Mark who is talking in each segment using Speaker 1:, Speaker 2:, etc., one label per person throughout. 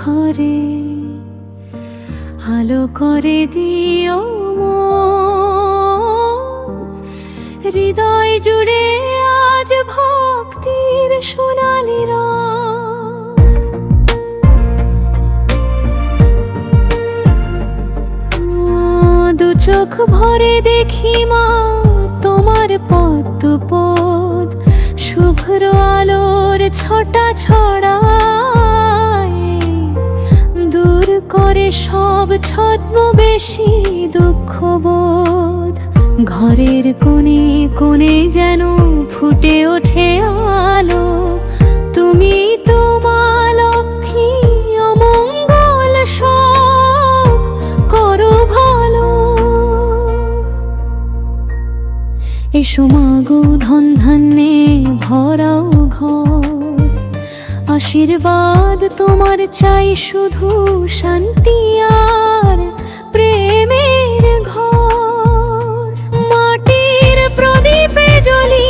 Speaker 1: ঘরে, আলো করে দিও। হৃদয় জুড়ে আজ ভক্তির সোনালি দু চোখ ভরে দেখি মা, তোমার পদ্ম পদ শুভ্র আলোর ছটা ছড়ায় দূর করে সব ছদ্মবেশী দুঃখ বোধ। ঘরের কোণে কোণে যেন ফুটে ওঠে আলো। তুমি লক্ষ্মী অমঙ্গল করো ভালো। এসো মাগো ধন ধন্যে ঘর আশীর্বাদ তোমার চাই শুধু শান্তি আর প্রেমের ঘর। মাটির প্রদীপে জ্বলি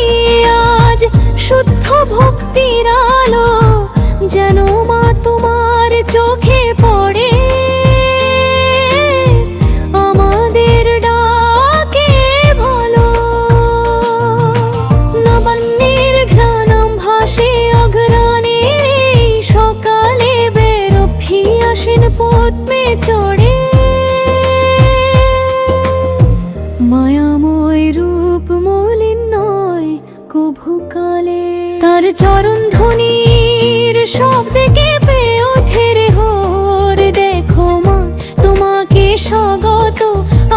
Speaker 1: আজ শুদ্ধ ভক্তির আলো যেন তার চরণ ধ্বনির শব্দে কেঁপে ওঠে রে হোর। দেখো মা, তোমাকে স্বাগত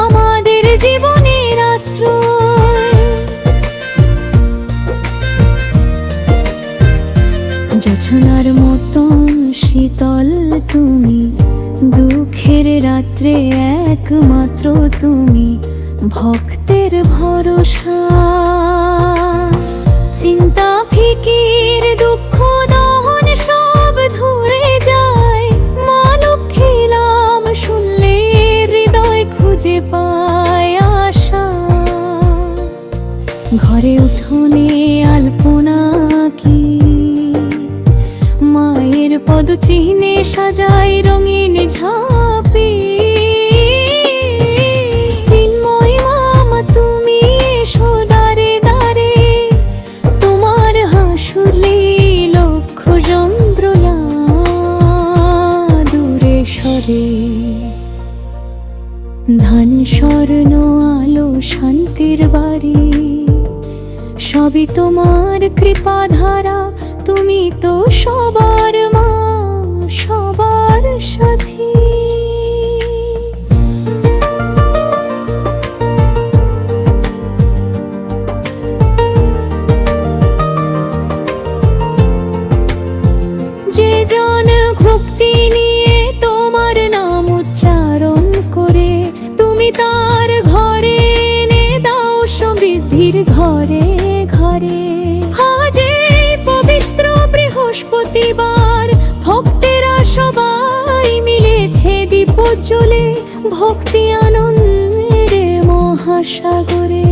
Speaker 1: আমাদের জীবনের আশ্রয়। জোছনার মতন শীতল তুমি, দুঃখের রাত্রে একমাত্র তুমি, ভক্তের ভরসা। চিন্তা, ফিকির, দুঃখ, দহন সব ধরে যায়। মা লক্ষ্মীলাম শুনলে হৃদয় খুঁজে পায় আশা। ঘরে উঠোনে আলপনা কি মায়ের পদ চিহ্নে সাজাই রঙিন ঝাঁপি সরে ধান, স্বর্ণ, আলো, শান্তির বাড়ি। সবই তোমার কৃপা ধারা, তুমি তো সবার মা, সবার সাথী। যে জন ভক্তি বৃহস্পতিবার ভক্তেরা সবাই মিলেছে দীপ জ্বলে ভক্তি আনন্দের মহাসাগরে।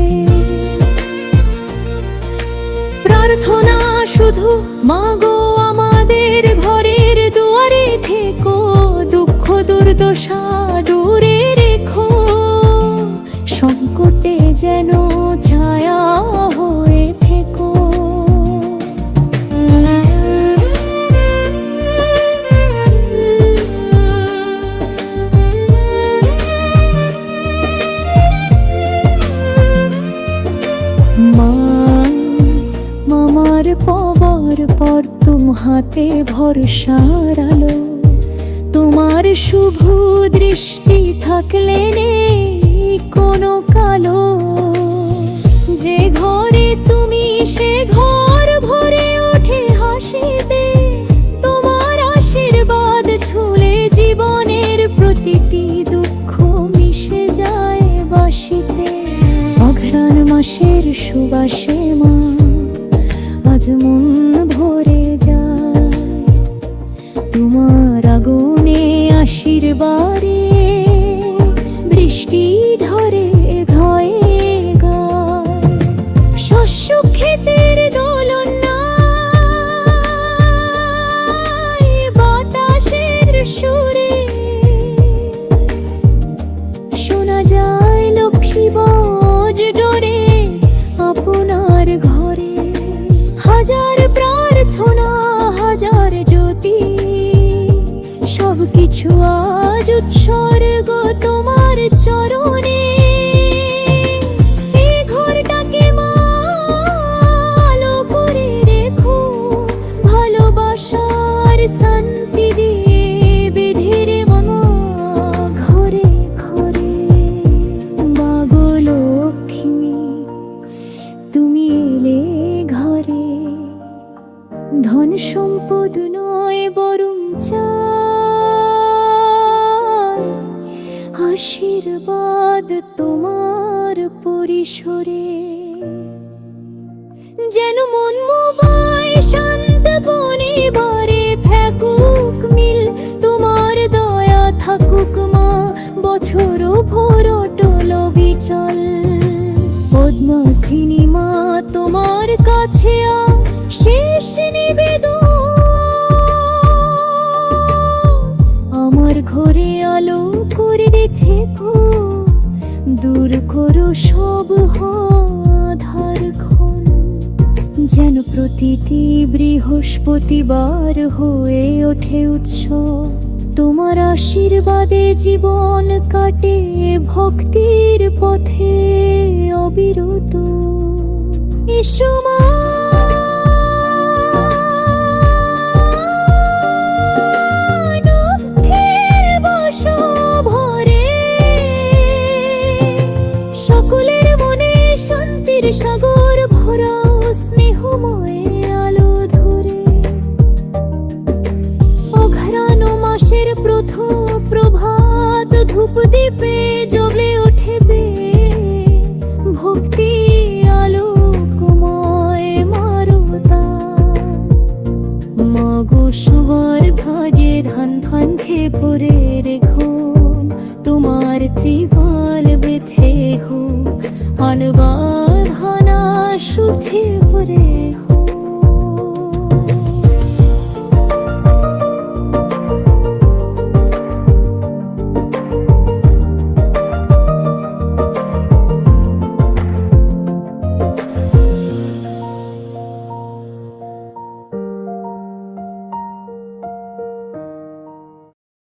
Speaker 1: প্রার্থনা শুধু, মাগো আমাদের ঘরের দুয়ারে থেকো, দুঃখ দুর্দশা হাতে ভরসার আলো। তোমার শুভ দৃষ্টি থাকলে নেই কোনো কালো। যে ঘরে তুমি সে ঘর ভরে ওঠে হাসিতে। তোমার আগুনে আশীর্বাদে বৃষ্টি ধরে ভয়ে ধন আশীর্বাদ তোমার পরিসরে। যেন মন মোবাই শান্ত বনে বারে ফেকুক মিল, তোমার দয়া থাকুক মা, বছর ভোর টল বিচল। পদ্ম সিনেমা তোমার কাছে শেষ নিবেদন। আমার ঘরে আলো করে থেকো দূর করো সব আধার ক্ষণ। যেন প্রতিটি বৃহস্পতিবার হয়ে ওঠে উৎসব। তোমার আশীর্বাদে জীবন কাটে, ভক্তির পথে অবিরত। এসো প্রভাত ধূপ দীপে জ্বলে ওঠেবে। ভক্তি আলোকময় মারতা। মাগো সুবার ভাগে ধান ধান খে রেখো। তোমার ত্রিপাল বেথে হো আনবার হানা সুখে ভরে হো